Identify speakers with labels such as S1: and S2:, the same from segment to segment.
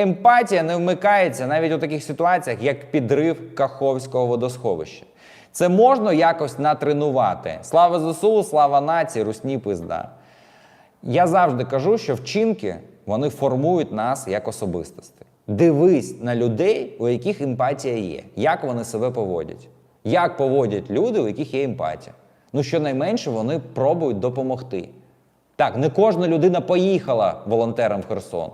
S1: Емпатія не вмикається навіть у таких ситуаціях, як підрив Каховського водосховища. Це можна якось натренувати. Слава ЗСУ, слава нації, русні пизда. Я завжди кажу, що вчинки вони формують нас як особистості. Дивись на людей, у яких емпатія є, як вони себе поводять, як поводять люди, у яких є емпатія. Ну, щонайменше вони пробують допомогти. Так, не кожна людина поїхала волонтером в Херсон.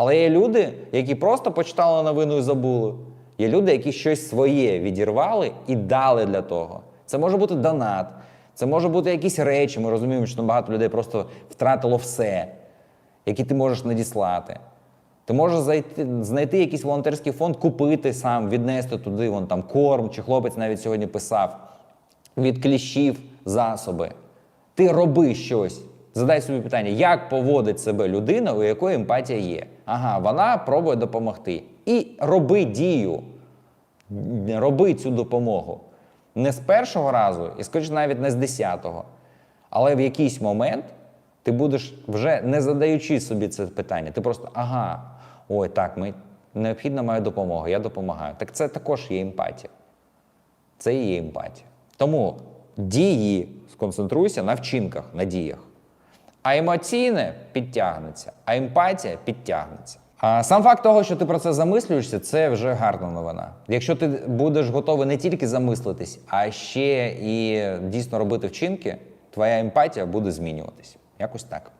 S1: Але є люди, які просто почитали новину і забули. Є люди, які щось своє відірвали і дали для того. Це може бути донат, це може бути якісь речі. Ми розуміємо, що багато людей просто втратило все, які ти можеш надіслати. Ти можеш зайти, знайти якийсь волонтерський фонд, купити сам, віднести туди вон, там, корм, чи хлопець навіть сьогодні писав від кліщів засоби. Ти роби щось. Задай собі питання, як поводить себе людина, у якої емпатія є. Ага, вона пробує допомогти. І роби дію, роби цю допомогу. Не з першого разу, і скоріше навіть не з десятого. Але в якийсь момент ти будеш вже не задаючи собі це питання. Ти просто ага, ой, так, ми необхідна моя допомога, я допомагаю. Так це також є емпатія. Це і є емпатія. Тому дії сконцентруйся на вчинках, на діях. А емоційне підтягнеться, а емпатія підтягнеться. А сам факт того, що ти про це замислюєшся, це вже гарна новина. Якщо ти будеш готовий не тільки замислитись, а ще і дійсно робити вчинки, твоя емпатія буде змінюватись. Якось так.